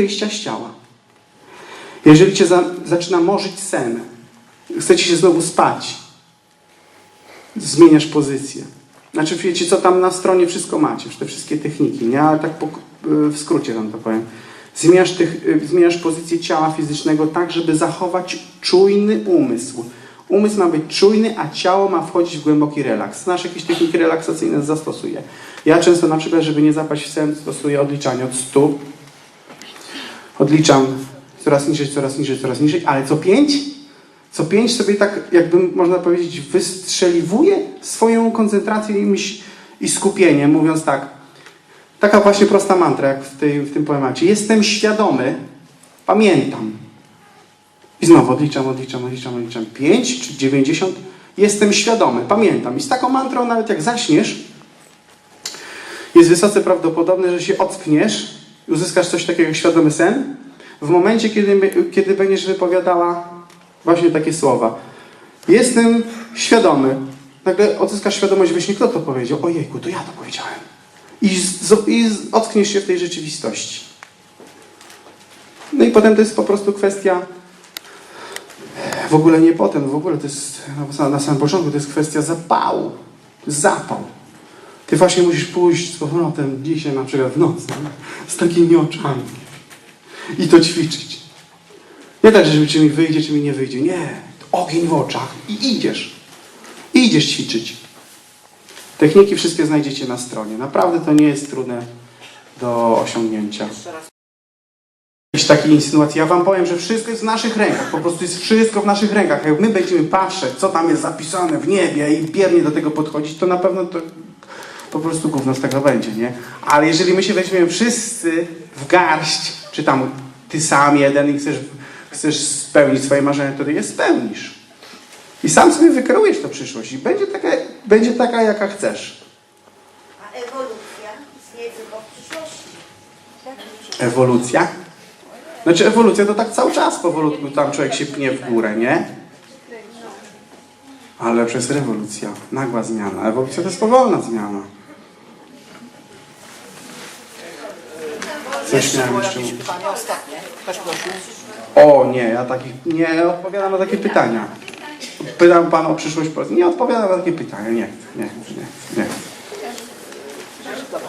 wyjścia z ciała. Jeżeli cię za, zaczyna morzyć sen, chcecie się znowu spać, zmieniasz pozycję. Znaczy, wiecie, co tam na stronie wszystko macie, te wszystkie techniki, nie? Ale tak po, w skrócie wam to powiem. Zmieniasz, tych, y, zmieniasz pozycję ciała fizycznego tak, żeby zachować czujny umysł. Umysł ma być czujny, a ciało ma wchodzić w głęboki relaks. Znasz jakieś techniki relaksacyjne? Zastosuję. Ja często na przykład, żeby nie zapaść w sen, stosuję odliczanie od 100. Odliczam coraz niżej, coraz niżej, coraz niżej, ale co pięć? Co pięć sobie tak, jakby można powiedzieć, wystrzeliwuję swoją koncentrację i, myśl, i skupienie, mówiąc tak. Taka właśnie prosta mantra, jak w, tej, w tym poemacie. Jestem świadomy, pamiętam. I znowu odliczam, odliczam, odliczam, odliczam. 5 czy 90. Jestem świadomy, pamiętam. I z taką mantrą, nawet jak zaśniesz, jest wysoce prawdopodobne, że się ockniesz uzyskasz coś takiego jak świadomy sen. W momencie, kiedy, kiedy będziesz wypowiadała właśnie takie słowa. Jestem świadomy. Nagle odzyskasz świadomość we śnie, kto to powiedział? Ojejku, to ja to powiedziałem. I, z, i ockniesz się w tej rzeczywistości. No i potem to jest po prostu kwestia w ogóle nie potem, w ogóle to jest na, na samym początku to jest kwestia zapału. Zapał. Ty właśnie musisz pójść z powrotem dzisiaj na przykład w nocy z takimi oczami i to ćwiczyć. Nie tak, że czy mi wyjdzie, czy mi nie wyjdzie. Nie. Ogień w oczach i idziesz. Idziesz ćwiczyć. Techniki wszystkie znajdziecie na stronie. Naprawdę to nie jest trudne do osiągnięcia. Jakieś takie insynuacje. Ja wam powiem, że wszystko jest w naszych rękach. Po prostu jest wszystko w naszych rękach. Jak my będziemy patrzeć, co tam jest zapisane w niebie i biernie do tego podchodzić, to na pewno to po prostu gówno z tego będzie, nie? Ale jeżeli my się weźmiemy wszyscy w garść, czy tam ty sam jeden i chcesz, chcesz spełnić swoje marzenia, to ty je spełnisz. I sam sobie wykreujesz tę przyszłość i będzie taka, będzie taka jaka chcesz. A ewolucja istnieje tylko w przyszłości. Ewolucja? Znaczy ewolucja to tak cały czas powolutku tam człowiek się pnie w górę, nie? Ale jest rewolucja, nagła zmiana. Ewolucja to jest powolna zmiana. Coś miałem jeszcze mówić. pytanie ostatnie? Ktoś prosił? O nie, ja takich nie odpowiadam na takie pytania. Pytał Pan o przyszłość Polski. Nie odpowiadam na takie pytania. Nie, nie, nie, nie. Dobra.